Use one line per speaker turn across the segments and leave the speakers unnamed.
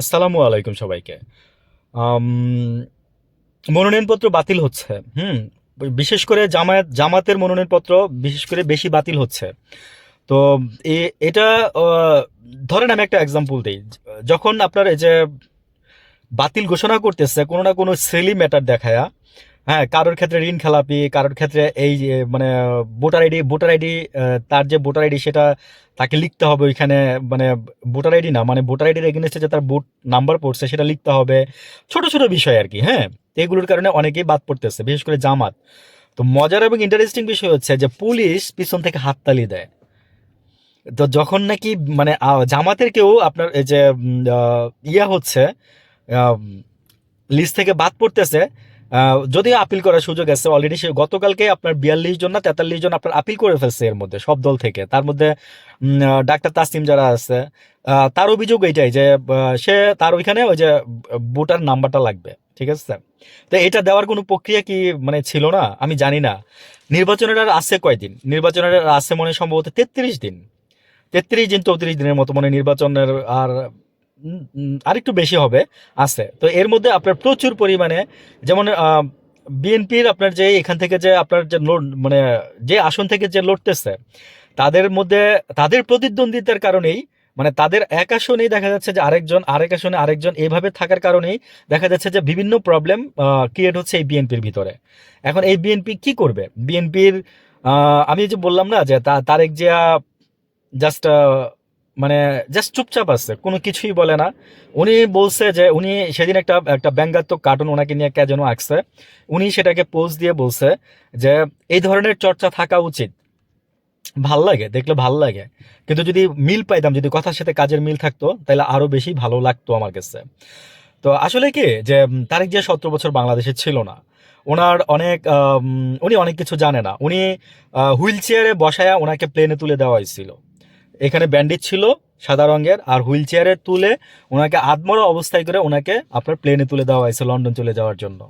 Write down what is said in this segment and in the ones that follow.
আসসালামু আলাইকুম সবাইকে। মনোনয়নপত্র বাতিল হচ্ছে, হুম? বিশেষ করে জামায়াত, জামাতের মনোনয়নপত্র বিশেষ করে বেশি বাতিল হচ্ছে। তো এটা ধরেন আমি একটা এক্সাম্পল দিই। যখন আপনার এই যে বাতিল ঘোষণা করতেছে, কোনো না কোনো সেলি ম্যাটার দেখায়া হ্যাঁ কারোর ক্ষেত্রে ঋণ খেলাপি, কারোর ক্ষেত্রে এই মানে ভোটার আইডি ভোটার আইডি তার যে ভোটার আইডি সেটা তাকে লিখতে হবে ওইখানে মানে ভোটার আইডি না মানে ভোটার আইডির এগেনস্টে যে তার ভোট নাম্বার পড়ছে সেটা লিখতে হবে। ছোট ছোট বিষয় আর কি হ্যাঁ? এগুলোর কারণে অনেকেই বাদ পড়তেছে, বিশেষ করে জামাত। তো মজার এবং ইন্টারেস্টিং বিষয় হচ্ছে যে পুলিশ পিছন থেকে হাততালি দেয়। তো যখন নাকি মানে জামাতের কেউ আপনার এই যে ইয়া হচ্ছে লিস্ট থেকে বাদ পড়তেছে যদিও আপিল করার সুযোগ আছে অলরেডি সে গতকালকে আপনার বিয়াল্লিশ জন না তেতাল্লিশ জন আপনার আপিল করে ফেলছে এর মধ্যে, সব দল থেকে। তার মধ্যে ডাক্তার তাসিম যারা আছে তার অভিযোগ এইটাই যে সে তার ওইখানে ওই যে, ভোটার নাম্বারটা লাগবে, ঠিক আছে তো এটা দেওয়ার কোনো প্রক্রিয়া কি মানে ছিল না? আমি জানি না। নির্বাচনের আর আছে কয়দিন? নির্বাচনের আর আছে মনে সম্ভবত তেত্রিশ দিন। তেত্রিশ দিন, চৌত্রিশ দিনের মতো মনে নির্বাচনের আর আরেকটু বেশি হবে, আছে। তো এর মধ্যে আপনার প্রচুর পরিমাণে যেমন বিএনপির আপনার যে এখান থেকে যে আপনার যে মানে যে আসন থেকে যে লড়তেছে, তাদের মধ্যে, তাদের প্রতিদ্বন্দ্বিতার কারণেই মানে তাদের এক আসনেই দেখা যাচ্ছে যে আরেকজন, আরেক আসনে আরেকজন এইভাবে থাকার কারণেই দেখা যাচ্ছে যে বিভিন্ন প্রবলেম ক্রিয়েট হচ্ছে এই বিএনপির ভিতরে। এখন এই বিএনপি কি করবে? বিএনপির আমি যে বললাম না যে তারেক জিয়া জাস্ট মানে জাস্ট চুপচাপ আছে, কোনো কিছুই বলে না। উনি বলছে যে, উনি সেদিন একটা একটা ব্যঙ্গাত্মক কার্টুন ওনাকে নিয়ে কে যেন আঁকছে। উনি সেটাকে পোজ দিয়ে বলছে যে, এই ধরনের চর্চা থাকা উচিত। ভালো লাগে, দেখলে ভালো লাগে। কিন্তু যদি মিল পাইতাম, যদি কথার সাথে কাজের মিল থাকতো, তাহলে আরও বেশি ভালো লাগতো আমার কাছে। তো আসলে কি, যে তারেক জিয়া সতেরো বছর বাংলাদেশে ছিল না। ওনার অনেক উনি অনেক কিছু জানে না। উনি হুইল চেয়ারে বসায়া ওনাকে প্লেনে তুলে দেওয়া হয়েছিল এখানে ব্যান্ডেজ ছিল সাদা রঙের আর হুইল চেয়ারে তুলে ওনাকে আদমরা অবস্থায় করে ওনাকে আপনার প্লেনে তুলে দেওয়া হয়েছে লন্ডন চলে যাওয়ার জন্য।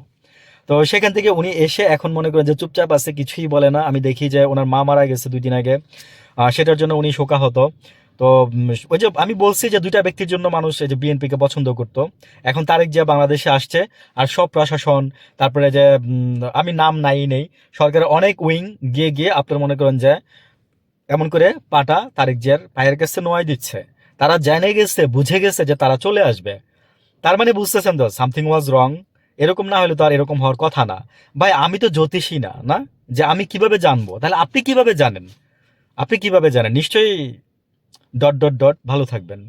তো সেখান থেকে উনি এসে এখন মনে করেন যে চুপচাপ আছে, কিছুই বলে না। আমি দেখি যে ওনার মা মারা গেছে দুই দিন আগে। সেটার জন্য উনি শোকাহত। তো ওই যে আমি বলছি যে দুইটা ব্যক্তির জন্য মানুষ এই যে বিএনপিকে পছন্দ করতো। এখন তারেক জিয়া বাংলাদেশে আসছে আর সব প্রশাসন, তারপরে যে আমি নাম নাই নেই, সরকারের অনেক উইং গিয়ে গিয়ে আপনার মনে করেন যে এমন করে পাটা তারেক জিয়ার পায়ের কাছে নোয়াই দিচ্ছে। তারা জেনে গেছে, বুঝে গেছে যে তারা চলে আসবে। তার মানে বুঝতেছেন তো সামথিং ওয়াজ রং এরকম না হলে তো আর এরকম হওয়ার কথা না। ভাই, আমি তো জ্যোতিষী না না? যে আমি কীভাবে জানব? তাহলে আপনি কীভাবে জানেন? আপনি কীভাবে জানেন? নিশ্চয়ই ডট ডট ডট ভালো থাকবেন।